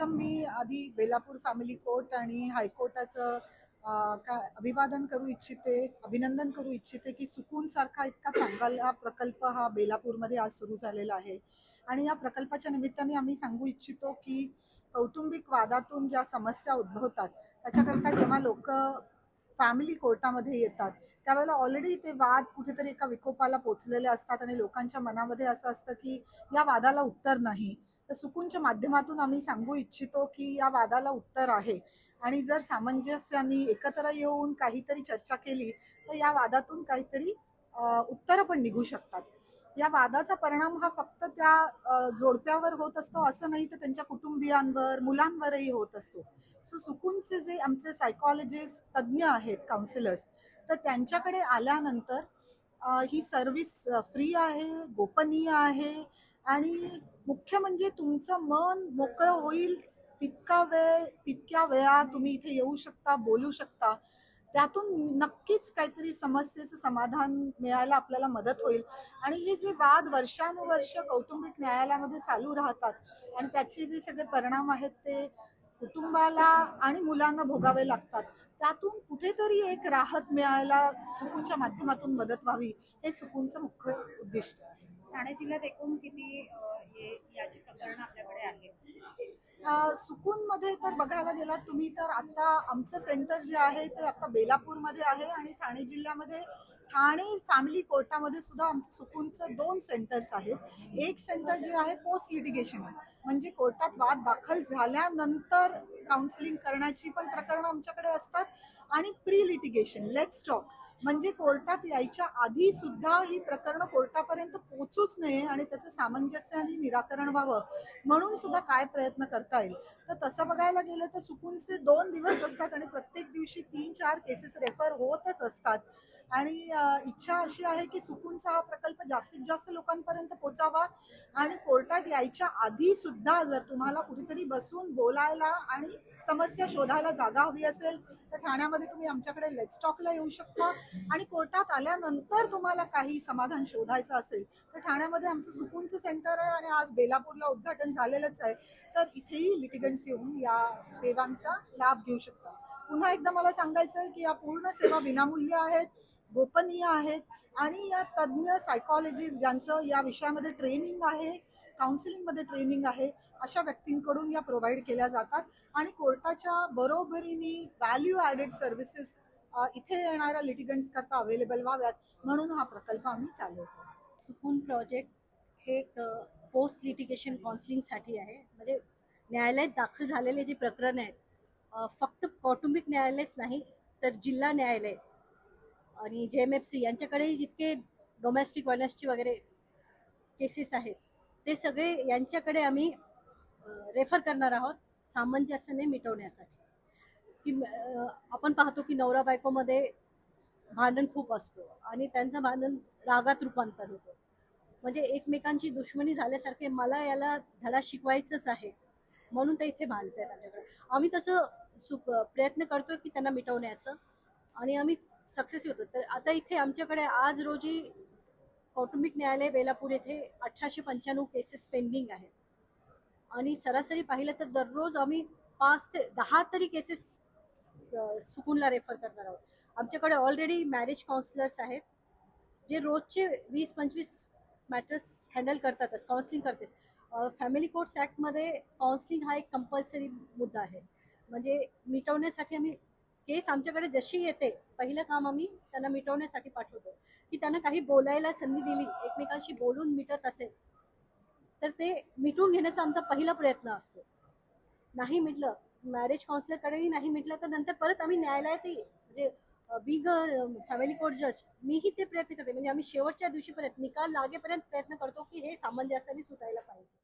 प्रथम मी आधी Belapur family court आणि हायकोर्टाचं काय अभिवादन करू इच्छिते अभिनंदन करू इच्छिते की सुकून सारखा इतका चांगला प्रकल्प हा बेलापूरमध्ये आज सुरू झालेला आहे. आणि या प्रकल्पाच्या निमित्ताने आम्ही सांगू इच्छितो की कौटुंबिक वादातून ज्या समस्या उद्भवतात त्याच्याकरता जेव्हा लोक फॅमिली कोर्टामध्ये येतात त्यावेळेला ऑलरेडी ते वाद कुठेतरी एका विकोपाला पोचलेले असतात आणि लोकांच्या मनामध्ये असं असतं की या वादाला उत्तर नाही. तर सुकूनच्या माध्यमातून आम्ही सांगू इच्छितो की या वादाला उत्तर आहे. आणि जर सामंजस्याने एकत्र येऊन काहीतरी चर्चा केली तर या वादातून काहीतरी उत्तरं पण निघू शकतात. या वादाचा परिणाम हा फक्त त्या जोडप्यावर होत असतो असं नाही तर त्यांच्या कुटुंबियांवर मुलांवरही होत असतो. सो सुकूनचे जे आमचे सायकॉलॉजिस्ट तज्ज्ञ आहेत काउन्सिलर्स तर त्यांच्याकडे आल्यानंतर ही सर्व्हिस फ्री आहे गोपनीय आहे आणि मुख्य म्हणजे तुमचं मन मोकळं होईल तितका वेळ तितक्या वेळा तुम्ही इथे येऊ शकता बोलू शकता. त्यातून नक्कीच काहीतरी समस्येचं समाधान मिळायला आपल्याला मदत होईल. आणि हे जे वाद वर्षानुवर्ष कौटुंबिक न्यायालयामध्ये चालू राहतात आणि त्याचे जे सगळे परिणाम आहेत ते कुटुंबाला आणि मुलांना भोगावे लागतात. त्यातून कुठेतरी एक राहत मिळायला सुकूनच्या माध्यमातून मदत व्हावी हे सुकूनचं मुख्य उद्दिष्ट. आहे ठाणे जिल्ह्यात एकूण किती हे याची प्रकरण आपल्याकडे आहेत सुकूनमध्ये तर बघायला गेलात तुम्ही तर आता आमचं सेंटर जे आहे ते आता बेलापूरमध्ये आहे आणि ठाणे जिल्ह्यामध्ये ठाणे फॅमिली कोर्टामध्ये सुद्धा आमचं सुकूनचं दोन सेंटर्स आहेत. एक सेंटर जे आहे पोस्ट लिटिगेशन आहे. म्हणजे कोर्टात वाद दाखल झाल्यानंतर काउन्सिलिंग करण्याची पण प्रकरणं आमच्याकडे असतात. आणि प्री लिटिगेशन लेट्स टॉक. म्हणजे कोर्टात यायच्या आधी सुद्धा ही प्रकरणं कोर्टापर्यंत पोचूच नये आणि त्याचं सामंजस्य आणि निराकरण व्हावं म्हणून सुद्धा काय प्रयत्न करता येईल? तर तसं बघायला गेलं तर चुकूनचे दोन दिवस असतात आणि प्रत्येक दिवशी तीन चार केसेस रेफर होतच असतात. आणि इच्छा अशी आहे की सुकूनचा हा प्रकल्प जास्तीत जास्त लोकांपर्यंत पोचावा आणि कोर्टात यायच्या आधी सुद्धा जर तुम्हाला कुठेतरी बसून बोलायला आणि समस्या शोधायला जागा हवी असेल तर ठाण्यामध्ये तुम्ही आमच्याकडे लेट्स येऊ शकता. आणि कोर्टात आल्यानंतर तुम्हाला काही समाधान शोधायचं असेल तर ठाण्यामध्ये आमचं सुकूनचं सेंटर आहे आणि आज बेलापूरला उद्घाटन झालेलंच आहे. तर इथेही लिटिगंट्स येऊन या सेवांचा लाभ घेऊ शकता. पुन्हा एकदा मला सांगायचं आहे की या पूर्ण सेवा विनामूल्य आहेत. गोपनीय आहेत आणि या तज्ज्ञ सायकॉलॉजिस्ट ज्यांचं या विषयामध्ये ट्रेनिंग आहे काउन्सिलिंगमध्ये ट्रेनिंग आहे अशा व्यक्तींकडून या प्रोव्हाइड केल्या जातात. आणि कोर्टाच्या बरोबरीने व्हॅल्यू ॲडेड सर्व्हिसेस इथे येणाऱ्या लिटिगंट्स करता अवेलेबल व्हाव्यात. म्हणून हा प्रकल्प आम्ही चालवतो. सुकून प्रोजेक्ट हे पोस्ट लिटिगेशन काउन्सिलिंगसाठी आहे. म्हणजे न्यायालयात दाखल झालेले जे प्रकरण आहेत फक्त कौटुंबिक न्यायालयच नाही तर जिल्हा न्यायालय आणि जे एम एफ सी यांच्याकडेही जितके डोमेस्टिक व्हायलन्सची वगैरे केसेस आहेत ते सगळे यांच्याकडे आम्ही रेफर करणार आहोत सामंजस्याने मिटवण्यासाठी. की आपण पाहतो की नवरा बायकोमध्ये भांडण खूप असतो आणि त्यांचं भांडण रागात रूपांतर होतं. म्हणजे एकमेकांची दुश्मनी झाल्यासारखे मला याला धडा शिकवायचंच आहे म्हणून ते इथे भांडत आहेत आमच्याकडे. आम्ही तसं सु प्रयत्न करतोय की त्यांना मिटवण्याचं आणि आम्ही सक्सेस होतो तर आता इथे आमच्याकडे आज रोजी कौटुंबिक न्यायालय बेलापूर येथे अठराशे पंच्याण्णव केसेस पेंडिंग आहेत. आणि सरासरी पाहिलं तर दररोज आम्ही पाच ते दहा तरी केसेस सुकूनला रेफर करणार आहोत. आमच्याकडे ऑलरेडी मॅरेज काउन्सिलर्स आहेत जे रोजचे वीस पंचवीस मॅटर्स हँडल करतातच काउन्सिलिंग करतेच. फॅमिली कोर्ट्स ॲक्टमध्ये काउन्सिलिंग हा एक कंपल्सरी मुद्दा आहे. म्हणजे मिटवण्यासाठी आम्ही केस आमच्याकडे जशी येते पहिलं काम आम्ही त्यांना मिटवण्यासाठी पाठवतो. की त्यांना काही बोलायला संधी दिली एकमेकांशी बोलून मिटत असेल तर ते मिटवून घेण्याचा आमचा पहिला प्रयत्न असतो. नाही मिटलं मॅरेज काउन्सिलरकडेही नाही मिटलं तर नंतर परत आम्ही न्यायालयातही म्हणजे बिग फॅमिली कोर्ट जज मीही ते प्रयत्न करते. म्हणजे आम्ही शेवटच्या दिवशीपर्यंत निकाल लागेपर्यंत प्रयत्न करतो की हे सामंजस्याने सुटायला पाहिजे.